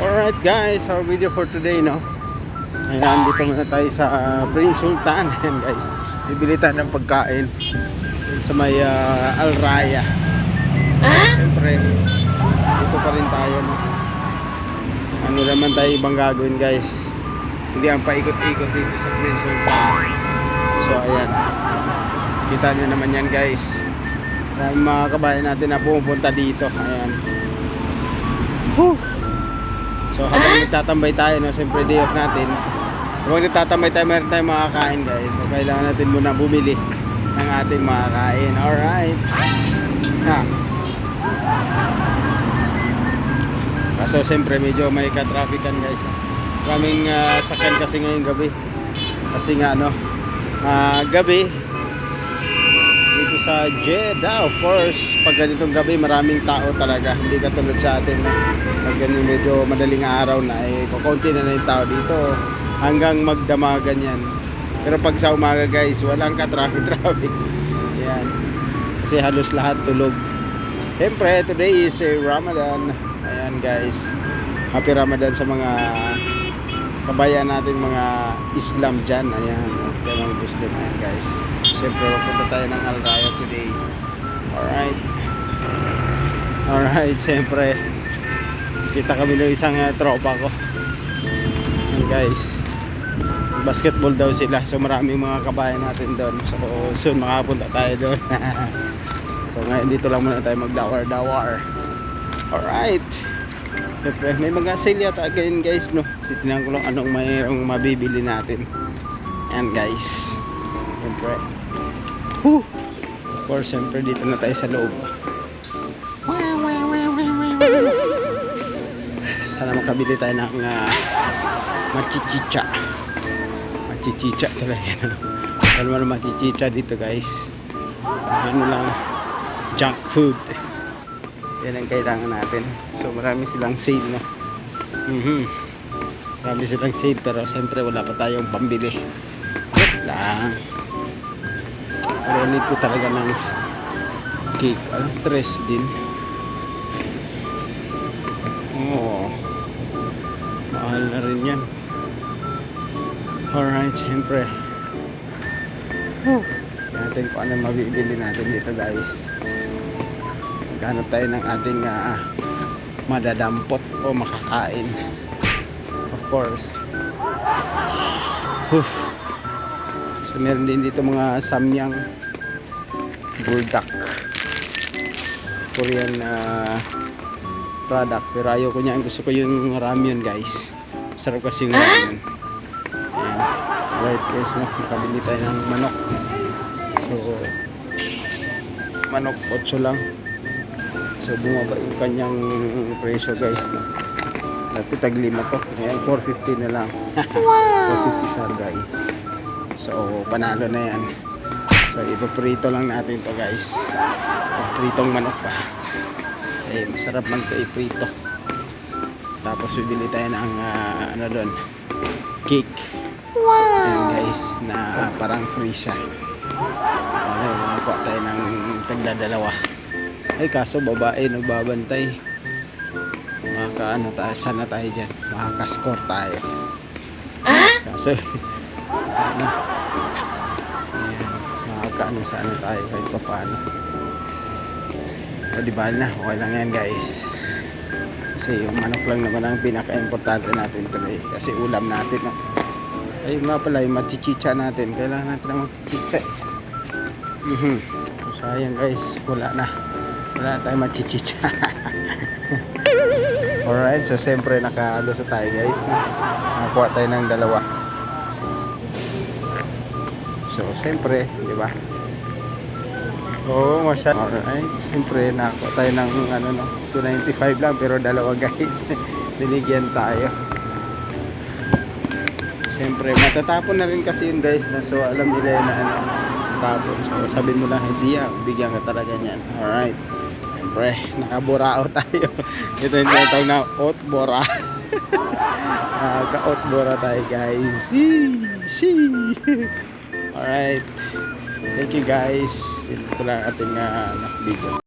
Alright guys, our video for today no. Ayan, dito muna tayo sa Prince Sultan. Ayan guys, bibili tayo ng pagkain sa may uh, Al Raya. Siyempre, dito pa rin tayo no. Ano naman tayo ibang gagawin guys. Hindi ang paikot-ikot dito sa Prince Sultan. So ayan, kita nyo naman yan guys. Maraming mga kabayan natin na pumupunta dito. Ayan. Whew. So habang nagtatambay tayo, no, siyempre day off natin. Habang nagtatambay tayo, meron tayong makakain guys. So kailangan natin muna bumili ng ating makakain. Alright. Ha. Kaso siyempre medyo may ka-traffican guys. Kaming uh, sakyan kasi ngayong gabi. Kasi nga ano, ah, gabi sa Jeddah. Of course pag ganitong gabi maraming tao talaga. Hindi katulad sa atin pag ganyan medyo madaling araw na eh kukunti na na yung tao dito hanggang magdamagan yan. Pero pag sa umaga guys walang ka traffic traffic yan. Kasi halos lahat tulog. Siyempre today is a Ramadan. Ayan guys. Happy Ramadan sa mga kabayan natin mga Islam dyan. Ayan kaya mga Muslim. Ayan guys. Siyempre pupunta tayo ng Al Raya today. Alright. Alright siyempre. Kita kami ng isang uh, tropa ko. Ayan guys. Basketball daw sila. So maraming mga kabayan natin doon. So soon makapunta tayo doon. So ngayon dito lang muna tayo magdawar dawar alright Siyempre, may mga sale yata again guys, no? Titignan ko lang anong mayroong mabibili natin. Ayan guys. Siyempre. Whew! Of course, siyempre dito na tayo sa loob. Sana makabili tayo ng uh, machichicha. Machichicha talaga. No? Ano man machichicha dito guys. Ano lang, junk food yan ang kailangan natin. So marami silang sale no mhm marami silang sale pero siyempre wala pa tayong pambili. Lang. Pero need ko talaga ng cake. Ano tres din. Oo. Mahal na rin yan. Alright siyempre. Whew. natin kung ano mabibili natin dito guys maghanap tayo ng ating uh, madadampot o makakain. Of course. Whew. so meron din dito mga samyang buldak. Korean uh, product. Pero ayaw ko niya. Gusto ko yung ramyun guys. Sarap kasi yung ramyun Ayan. right guys no? nakabili tayo ng manok. So manok 8 lang So bumaba yung kanyang presyo guys no. Dati tag lima to. Ngayon 450 na lang. Wow! 450 sa guys. So panalo na yan. So ipaprito lang natin to guys. Pritong manok pa. Eh masarap man to iprito. Tapos bibili tayo ng uh, ano doon. Cake. Wow! Ayan guys na parang free siya. Ano, makakuha tayo ng tagdadalawa. Ay kaso babae nagbabantay. Makakaano tayo, sana tayo dyan. Makakascore tayo. Ah? Kaso, ano, makakaano sana tayo kahit pa paano. So di ba na, okay lang yan guys. Kasi yung manok lang naman ang pinaka-importante natin tuloy. Kasi ulam natin. No? Ayun nga pala, yung machichicha natin. Kailangan natin ng machichicha. -hmm. So, sayang guys, wala na wala tayong machichicha. Alright so siyempre nakaalo sa tayo guys nakakuha tayo ng dalawa. So siyempre di ba? Oo oh, masya alright siyempre nakakuha tayo ng ano no? 295 lang pero dalawa guys. Binigyan tayo. Siyempre matatapon na rin kasi yun guys na so alam nila na ano tapon so sabi mo lang hindi ah bigyan ka talaga niyan alright Siyempre, nakaburao tayo. Ito yung tinatawag na oat bora. Naka-oat bora tayo guys. Sheesh. Alright. Thank you guys. Ito lang ating uh, video.